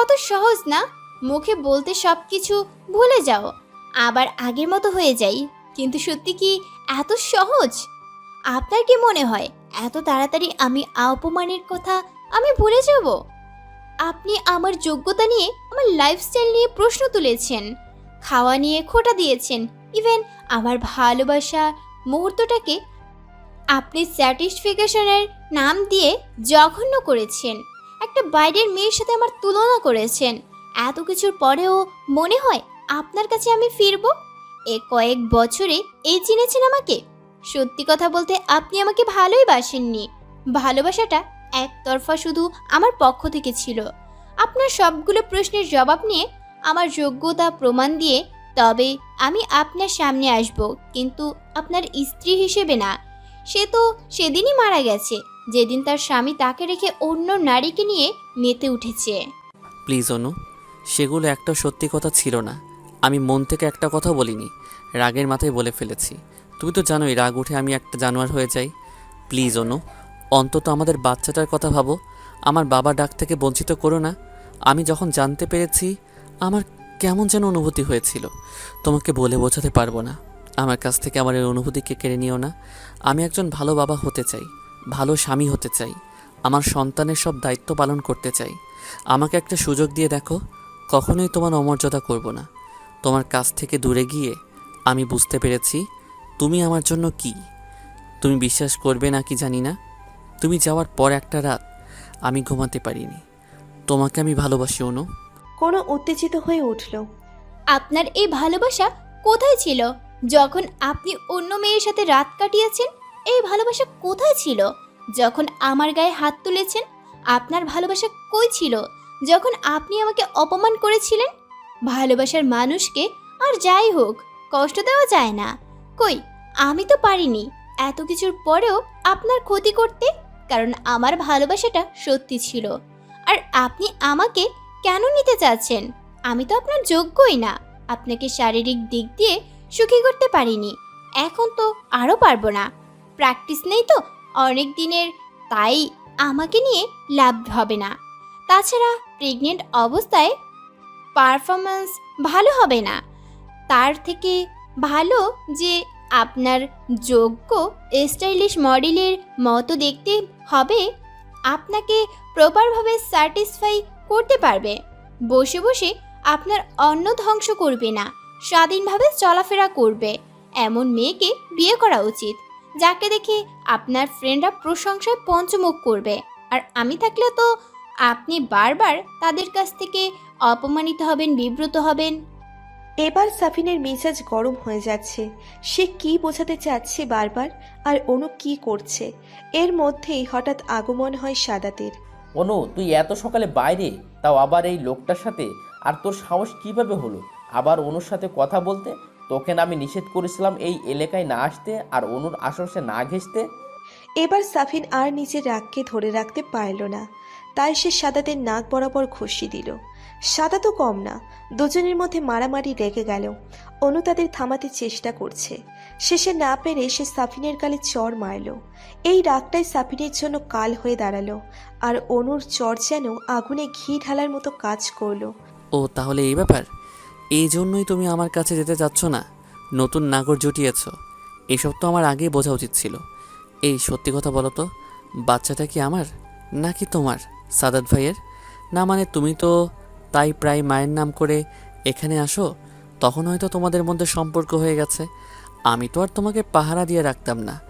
কত সহজ না? মুখে বলতে সব কিছু ভুলে যাও। আবার আগের মতো হয়ে যাই। কিন্তু সত্যি কি এত সহজ? আপনার কি মনে হয় এত তাড়াতাড়ি আমি অপমানের কথা আমি ভুলে যাব? আপনি আমার যোগ্যতা নিয়ে আমার লাইফস্টাইল নিয়ে প্রশ্ন তুলেছেন। খাওয়া নিয়ে খোটা দিয়েছেন। ইভেন আমার ভালোবাসা মুহূর্তটাকে আপনি স্যাটিসফিকেশনের নাম দিয়ে জঘন্য করেছেন। একটা বাইরের মেয়ের সাথে আমার তুলনা করেছেন। এত কিছুর পরেও মনে হয় আপনার কাছে আমি ফিরব? এ কয়েক বছরে এই চিনেছেন আমাকে। সত্যি কথা বলতে আপনি আমাকে ভালোই বাসেননি। ভালোবাসাটা একতরফা শুধু আমার পক্ষ থেকে ছিল। আপনার সবগুলো প্রশ্নের জবাব নিয়ে আমার যোগ্যতা প্রমাণ দিয়ে তবে আমি আপনার সামনে আসব, কিন্তু আপনার স্ত্রী হিসেবে না। সে তো সেদিনই মারা গেছে। যেদিন তার স্বামী তাকে রেখে অন্য নারীকে নিয়ে মেতে উঠেছে। প্লিজ, অনু, সেগুলো একটা সত্যি কথা ছিল না। আমি মন থেকে একটা কথা বলিনি, রাগের মাথায় বলে ফেলেছি। তুমি তো জানোই রাগ উঠে আমি একটা জানোয়ার হয়ে যাই। প্লিজ, অনু, অন্তত আমাদের বাচ্চাটার কথা ভাবো। আমার বাবা ডাক থেকে বঞ্চিত করো না। আমি যখন জানতে পেরেছি, আমার কেমন যেন অনুভূতি হয়েছিল। তোমাকে বলে বোঝাতে পারব না। আমার কাছ থেকে আমার এই অনুভূতিকে কেড়ে নিও না। আমি একজন ভালো বাবা হতে চাই। ভালো স্বামী হতে চাই। আমার সন্তানের সব দায়িত্ব পালন করতে চাই। আমাকে একটা সুযোগ দিয়ে দেখো কখনোই তোমার অমর্যাদা করব না। তোমার কাছ থেকে দূরে গিয়ে আমি বুঝতে পেরেছি তুমি আমার জন্য কি। তুমি বিশ্বাস করবে না কি জানি না। তুমি যাওয়ার পর একটা রাত আমি ঘুমাতে পারিনি। তোমাকে আমি ভালোবাসি অনু। কোনো উত্তেজিত হয়ে উঠল। আপনার এই ভালোবাসা কোথায় ছিল? যখন আপনি অন্য মেয়ের সাথে রাত কাটিয়েছেন এই ভালোবাসা কোথায় ছিল? যখন আমার গায়ে হাত তুলেছেন, আপনার ভালোবাসা কই ছিল? যখন আপনি আমাকে অপমান করেছিলেন? ভালোবাসার মানুষকে আর যাই হোক, কষ্ট দেওয়া যায় না। কই, আমি তো পারিনি। এত কিছুর পরেও আপনার ক্ষতি করতে, কারণ আমার ভালোবাসাটা সত্যি ছিল। আর আপনি আমাকে কেন নিতে চাচ্ছেন? আমি তো আপনার যোগ্যই না। আপনাকে শারীরিক দিক দিয়ে সুখী করতে পারিনি। এখন তো আরও পারব না। প্র্যাকটিস নেই তো? অনেক দিনের। তাই আমাকে নিয়ে লাভ হবে না। তাছাড়া প্রেগনেন্ট অবস্থায় পারফরমেন্স ভালো হবে না। তার থেকে ভালো যে আপনার যোগ্য স্টাইলিশ মডেলের মতো দেখতে হবে, আপনাকে প্রপারভাবে স্যাটিসফাই করতে পারবে। বসে বসে আপনার অন্ন ধ্বংস করবে না। স্বাধীনভাবে চলাফেরা করবে। এমন মেয়েকে বিয়ে করা উচিত। যাকে দেখে আপনার ফ্রেন্ডরা প্রশংসায় পঞ্চমুখ করবে। আর আমি থাকলে তো আপনি বারবার তাদের কাছ থেকে অপমানিত হবেন বিব্রত হবেন। এবার সাফিনের মেজাজ গরম হয়ে যাচ্ছে। সে কি বোঝাতে চাচ্ছে বারবার? আর অনু কি করছে? এর মধ্যেই হঠাৎ আগমন হয় সাদাতের। অনু তুই এত সকালে বাইরে? তাও আবার এই লোকটার সাথে? আর তোর সাহস কীভাবে হলো? আবার অনুর সাথে কথা বলতে? তোকে আমি নিষেধ করেছিলাম এই এলাকায় না আসতে আর অনুর আশেপাশে না ঘেসতে এবার সাফিন আর নিজের রাগকে ধরে রাখতে পারল না। তাই সে সাদাতের নাক বরাবর ঘষি দিল। সাদা তো কম না দুজনের মধ্যে মারামারি লেগে গেল। অনু তাদের থামাতে চেষ্টা করছে। শেষে না পেরে সে সাফিনের গালে চর মারল। এই রাগটাই সাফিনের জন্য কাল হয়ে দাঁড়াল আর অনুর চর যেন আগুনে ঘি ঢালার মতো কাজ করল। ও তাহলে এই ব্যাপার? এই জন্যই তুমি আমার কাছে যেতে চাচ্ছ না। নতুন নাগর জুটিয়েছ। এসব তো আমার আগেই বোঝা উচিত ছিল। এই, সত্যি কথা বলো তো, বাচ্চাটা কি আমার, নাকি তোমার, সাদাত ভাইয়ের? না মানে তুমি তো তাই প্রায় মায়ের নাম করে এখানে আসো, তখন হয়তো তোমাদের মধ্যে সম্পর্ক হয়ে গেছে। আমি তো আর তোমাকে পাহারা দিয়ে রাখতাম না।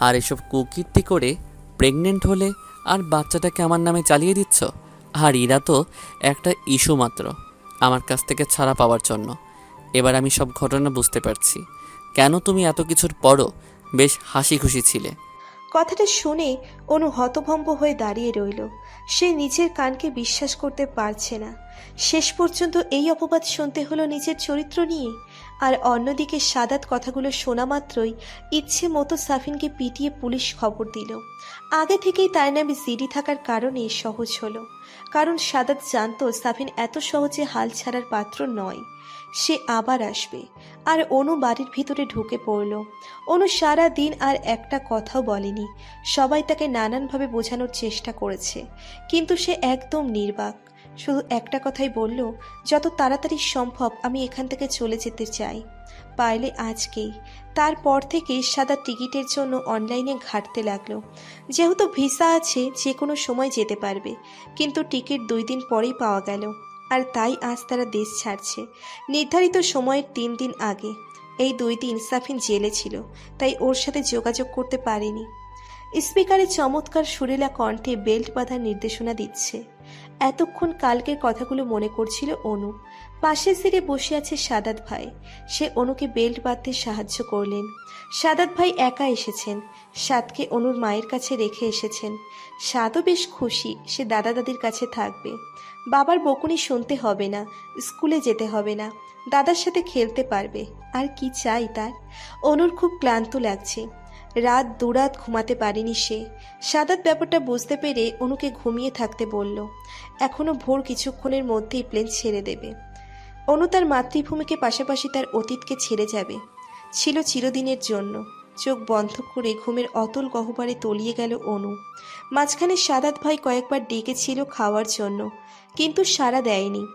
আর এসব কুকীর্তি করে প্রেগনেন্ট হলে আর বাচ্চাটাকে আমার নামে চালিয়ে দিচ্ছ? আর এরা তো একটা ইস্যু মাত্র। আমার কাছ থেকে ছাড়া পাওয়ার জন্য। এবার আমি সব ঘটনা বুঝতে পারছি। কেন তুমি এত কিছুর পরও বেশ হাসি খুশি ছিলে? কথাটা শুনে অনু হতভম্ব হয়ে দাঁড়িয়ে রইল। সে নিজের কানকে বিশ্বাস করতে পারছে না। শেষ পর্যন্ত এই অপবাদ শুনতে হলো নিজের চরিত্র নিয়ে। আর অন্যদিকে সাদাত কথাগুলো শোনা মাত্রই ইচ্ছে মতো সাফিনকে পিটিয়ে পুলিশ খবর দিল। আগে থেকেই তার নামে জিডি থাকার কারণে সহজ হলো। কারণ সাদাত জানত সাফিন এত সহজে হাল ছাড়ার পাত্র নয়। সে আবার আসবে। আর অনু বাড়ির ভিতরে ঢুকে পড়ল। অনু সারা দিন আর একটা কথাও বলেনি। সবাই তাকে নানানভাবে বোঝানোর চেষ্টা করেছে। কিন্তু সে একদম নির্বাক। শুধু একটা কথাই বলল, যত তাড়াতাড়ি সম্ভব আমি এখান থেকে চলে যেতে চাই। পারলে আজকেই। তারপর থেকে সাদা টিকিটের জন্য অনলাইনে ঘাটতে লাগল। যেহেতু ভিসা আছে, যে কোনো সময় যেতে পারবে। কিন্তু টিকিট দুই দিন পরেই পাওয়া গেল। আর তাই আজ তারা দেশ ছাড়ছে। নির্ধারিত সময়ের তিন দিন আগে। এই দুই দিন সাফিন জেলে ছিল, তাই ওর সাথে যোগাযোগ করতে পারেনি। স্পিকারে চমৎকার সুরেলা কণ্ঠে বেল্ট বাঁধার নির্দেশনা দিচ্ছে। এতক্ষণ কালকের কথাগুলো মনে করছিল অনু। পাশের সিটে বসে আছে সাদাত ভাই। সে অনুকে বেল্ট বাঁধতে সাহায্য করলেন। সাদাত ভাই একা এসেছেন। সাদকে অনুর মায়ের কাছে রেখে এসেছেন। সাদও বেশ খুশি সে দাদা দাদির কাছে থাকবে। বাবার বকুনি শুনতে হবে না, স্কুলে যেতে হবে না। দাদার সাথে খেলতে পারবে। আর কি চাই তার? অনুর খুব ক্লান্ত লাগছে। রাত দুরাত ঘুমাতে পারেনি সে। সাদাত ব্যাপারটা বুঝতে পেরে অনুকে ঘুমিয়ে থাকতে বলল, এখনও ভোর কিছুক্ষণের মধ্যেই প্লেন ছেড়ে দেবে। অনু তার মাতৃভূমিকে পাশাপাশি তার অতীতকে ছেড়ে যাবে। ছিল চিরদিনের জন্য। চোখ বন্ধ করে ঘুমের অতল গহ্বরে তলিয়ে গেল অনু। মাঝখানে সাদাত ভাই কয়েকবার ডেকেছিল খাওয়ার জন্য, কিন্তু সাড়া দেয়নি।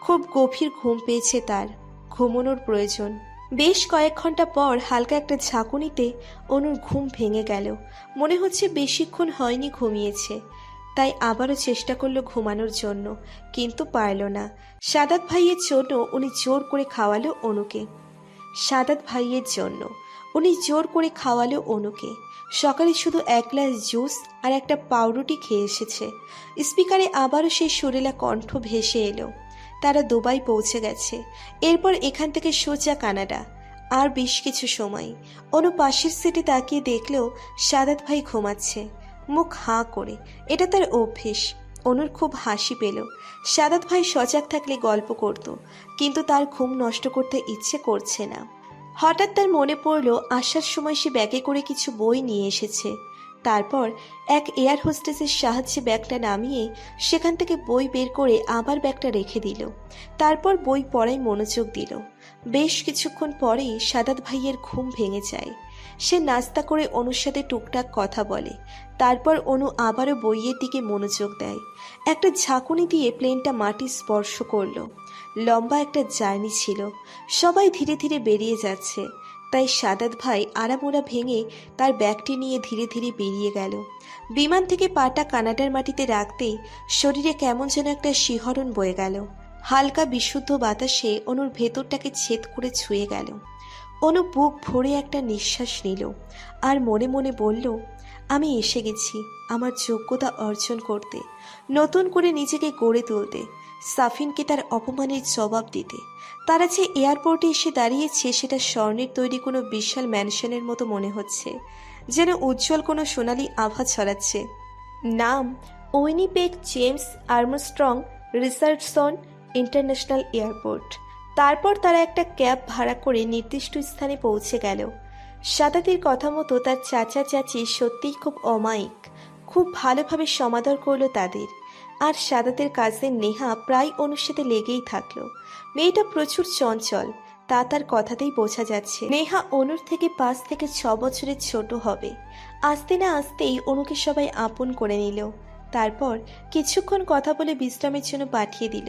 খুব গভীর ঘুম পেয়েছে তার। ঘুমোনোর প্রয়োজন। বেশ কয়েক ঘণ্টা পর হালকা একটা ঝাঁকুনিতে অনুর ঘুম ভেঙে গেল। মনে হচ্ছে বেশিক্ষণ হয়নি ঘুমিয়েছে। তাই আবারও চেষ্টা করল ঘুমানোর জন্য, কিন্তু পারল না। সাদাত ভাইয়ের জন্য উনি জোর করে খাওয়ালো অনুকে। সাদাত ভাইয়ের জন্য। উনি জোর করে খাওয়ালো অনুকে। সকালে শুধু এক গ্লাস জুস আর একটা পাউরুটি খেয়ে এসেছে। স্পিকারে আবারও সেই সুরেলা কণ্ঠ ভেসে এলো। তারা দুবাই পৌঁছে গেছে। এরপর এখান থেকে সোজা কানাডা। আর বেশ কিছু সময়। অনু পাশের সিটে তাকিয়ে দেখলেও সাদাত ভাই ঘুমাচ্ছে। মুখ হাঁ করে। এটা তার অভ্যেস। অনুর খুব হাসি পেল। সাদাত ভাই সজাগ থাকলে গল্প করত। কিন্তু তার ঘুম নষ্ট করতে ইচ্ছে করছে না। হঠাৎ তার মনে পড়ল, আসার সময় সে ব্যাগে করে কিছু বই নিয়ে এসেছে। তারপর এক এয়ার হোস্টেসের সাহায্যে ব্যাগটা নামিয়ে সেখান থেকে বই বের করে আবার ব্যাগটা রেখে দিল। তারপর বই পড়ায় মনোযোগ দিল। বেশ কিছুক্ষণ পরেই সাদাত ভাইয়ের ঘুম ভেঙে যায়। সে নাস্তা করে অনুর সাথে টুকটাক কথা বলে। তারপর অনু আবারও বইয়ের দিকে মনোযোগ দেয়। একটা ঝাঁকুনি দিয়ে প্লেনটা মাটি স্পর্শ করল। লম্বা একটা জার্নি ছিল। সবাই ধীরে ধীরে বেরিয়ে যাচ্ছে। তাই সাদাত ভাই আড়ামোড়া ভেঙে তার ব্যাগটি নিয়ে ধীরে ধীরে বেরিয়ে গেল। বিমান থেকে পাটা কানাডার মাটিতে রাখতেই শরীরে কেমন যেন একটা শিহরণ বয়ে গেল। হালকা বিশুদ্ধ বাতাসে অনুর ভেতরটাকে ছেদ করে ছুঁয়ে গেল। অনু বুক ভরে একটা নিঃশ্বাস নিল আর মনে মনে বলল, আমি এসে গেছি আমার যোগ্যতা অর্জন করতে। নতুন করে নিজেকে গড়ে তুলতে। সাফিনকে তার অপমানের জবাব দিতে। তারা যে এয়ারপোর্টে এসে দাঁড়িয়েছে, সেটা স্বর্ণের তৈরি কোনো বিশাল ম্যানশনের মতো মনে হচ্ছে, যেন উজ্জ্বল কোনো সোনালি আভা ছড়াচ্ছে। নাম Winnipeg James Armstrong Richardson international airport. তারপর তারা একটা ক্যাব ভাড়া করে নির্দিষ্ট স্থানে পৌঁছে গেল। সাদাতির কথা মতো তার চাচা চাচি সত্যিই খুব অমায়িক, খুব ভালোভাবে সমাদর করল তাদের। আর সাদাতের কাজের নেহা প্রায় সাথে লেগেই থাকল। মেয়েটা প্রচুর চঞ্চল, তা তার কথাতেই বোঝা যাচ্ছে। নেহা অনুর থেকে পাঁচ থেকে ছ বছরের ছোট হবে। আসতে না আসতেই অনুকে সবাই আপন করে নিল। তারপর কিছুক্ষণ কথা বলে বিশ্রামের জন্য পাঠিয়ে দিল।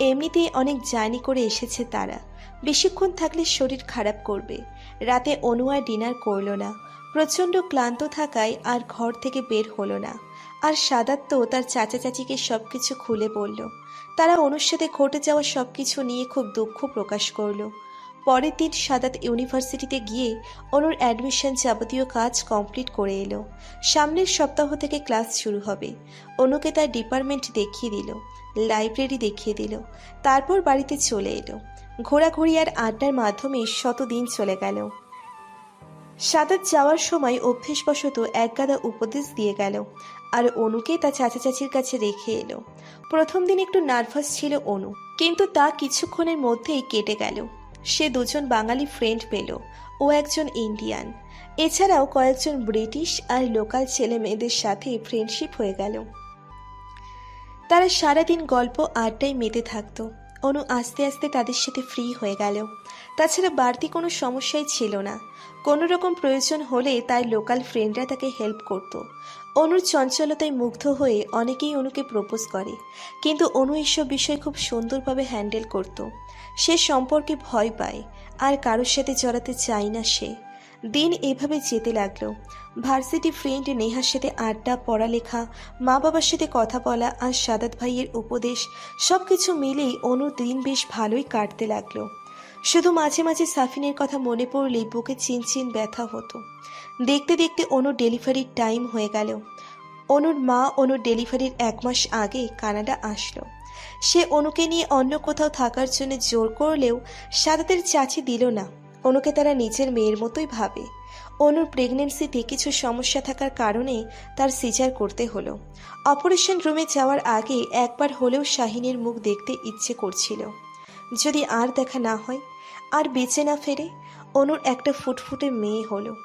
এমনিতেই অনেক জার্নি করে এসেছে তারা। বেশিক্ষণ থাকলে শরীর খারাপ করবে। রাতে অনু আর ডিনার করল না। প্রচণ্ড ক্লান্ত থাকায় আর ঘর থেকে বের হলো না। আর সাদাত তো তার চাচা চাচিকে সব কিছু খুলে বলল। তারা সাথে ঘটে যাওয়া সব কিছু নিয়ে খুব দুঃখ প্রকাশ করল। পরের দিন সাদাত ইউনিভার্সিটিতে গিয়ে অনুর অ্যাডমিশন যাবতীয় কাজ কমপ্লিট করে এলো। সামনের সপ্তাহ থেকে ক্লাস শুরু হবে। অনুকে তার ডিপার্টমেন্ট দেখিয়ে দিল, লাইব্রেরি দেখিয়ে দিল, তারপর বাড়িতে চলে এলো। ঘোরাঘুরি আর আড্ডার মাধ্যমে শতদিন চলে গেল। সাদাত যাওয়ার সময় অভ্যেসবশত একগাদা উপদেশ দিয়ে গেল আর অনুকে তার চাচা চাচির কাছে রেখে এলো। প্রথম দিন একটু নার্ভাস ছিল অনু, কিন্তু তা কিছুক্ষণের মধ্যেই কেটে গেল। সে দুজন বাঙালি ফ্রেন্ড পেল, ও একজন ইন্ডিয়ান এছাড়াও কয়েকজন ব্রিটিশ আর লোকাল ছেলে মেয়েদের সাথে ফ্রেন্ডশিপ হয়ে গেল। তারা সারাদিন গল্প আড্ডায় মেতে থাকতো। অনু আস্তে আস্তে তাদের সাথে ফ্রি হয়ে গেল। তাছাড়া বাড়তি কোনো সমস্যাই ছিল না। কোনো রকম প্রয়োজন হলে তার লোকাল ফ্রেন্ডরা তাকে হেল্প করত। অনুর চঞ্চলতায় মুগ্ধ হয়ে অনেকেই অনুকে প্রপোজ করে। কিন্তু অনু এসব বিষয় খুব সুন্দরভাবে হ্যান্ডেল করত। সে সম্পর্কে ভয় পায়, আর কারোর সাথে জড়াতে চায় না সে। দিন এভাবে যেতে লাগল। ভার্সিটি ফ্রেন্ড নেহার সাথে আড্ডা, পড়ালেখা মা বাবার সাথে কথা বলা আর সাদাত ভাইয়ের উপদেশ সব কিছু মিলেই অনুর দিন বেশ ভালোই কাটতে লাগল। শুধু মাঝে মাঝে সাফিনের কথা মনে পড়লেই বুকে চিনচিন ব্যথা হতো। দেখতে দেখতে অনুর ডেলিভারির টাইম হয়ে গেল। অনুর মা অনুর ডেলিভারির এক মাস আগে কানাডা আসলো। সে অনুকে নিয়ে অন্য কোথাও থাকার জন্য জোর করলেও সাদাতের চাচি দিল না। অনুকে তারা নিজের মেয়ের মতোই ভাবে। অনুর প্রেগনেন্সিতে কিছু সমস্যা থাকার কারণে তার সিজার করতে হলো। অপারেশন রুমে যাওয়ার আগে একবার হলেও শাহিনের মুখ দেখতে ইচ্ছে করছিল। যদি আর দেখা না হয় আর বেঁচে না ফেরে অনুর একটা ফুটফুটে মেয়ে হলো।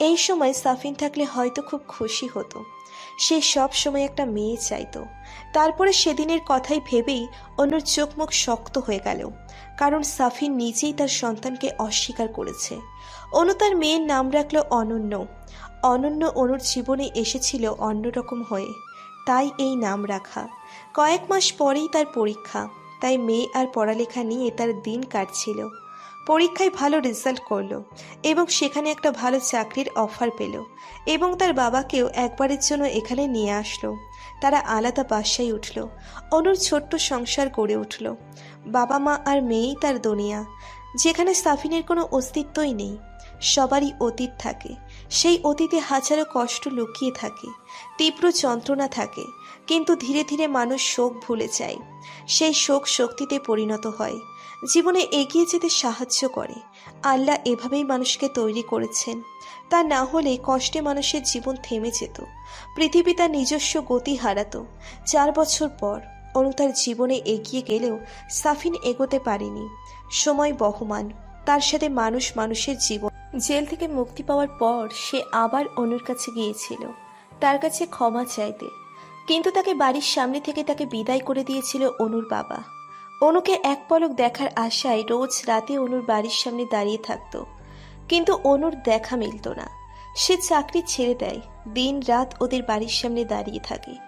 এই সময় সাফিন থাকলে হয়তো খুব খুশি হতো। সে সব সময় একটা মেয়ে চাইতো। তারপরে সেদিনের কথাই ভেবেই অনুর চোখ মুখ শক্ত হয়ে গেল, কারণ সাফিন নিজেই তার সন্তানকে অস্বীকার করেছে। অনু তার মেয়ের নাম রাখল অনন্য। অনন্য অনুর জীবনে এসেছিল অন্যরকম হয়ে। তাই এই নাম রাখা। কয়েক মাস পরেই তার পরীক্ষা, তাই মেয়ে আর পড়ালেখা নিয়ে তার দিন কাটছিল। পরীক্ষায় ভালো রেজাল্ট করল এবং সেখানে একটা ভালো চাকরির অফার পেল এবং তার বাবাকেও একবারের জন্য এখানে নিয়ে আসলো। তারা আলাদা বাসায় উঠল। অনুর ছোট্ট সংসার গড়ে উঠল। বাবা মা আর মেয়েই তার দুনিয়া। যেখানে সাফিনের কোনো অস্তিত্বই নেই। সবারই অতীত থাকে। সেই অতীতে হাজারো কষ্ট লুকিয়ে থাকে। তীব্র যন্ত্রণা থাকে। কিন্তু ধীরে ধীরে মানুষ শোক ভুলে যায়। সেই শোক শক্তিতে পরিণত হয়। জীবনে এগিয়ে যেতে সাহায্য করে। আল্লাহ এভাবেই মানুষকে তৈরি করেছেন। তা না হলে কষ্টে মানুষের জীবন থেমে যেত। পৃথিবী তার নিজস্ব গতি হারাতো। চার বছর পর অনু তার জীবনে এগিয়ে গেলেও সাফিন এগোতে পারেনি। সময় বহমান। তার সাথে মানুষ মানুষের জীবন। জেল থেকে মুক্তি পাওয়ার পর সে আবার অনুর কাছে গিয়েছিল। তার কাছে ক্ষমা চাইতে। কিন্তু তাকে বাড়ির সামনে থেকে তাকে বিদায় করে দিয়েছিল অনুর বাবা। অনুকে এক পলক দেখার আশায় রোজ রাতে অনুর বাড়ির সামনে দাঁড়িয়ে থাকত। কিন্তু অনুর দেখা মিলত না। সে চাকরি ছেড়ে দেয়। দিন রাত ওদের বাড়ির সামনে দাঁড়িয়ে থাকে।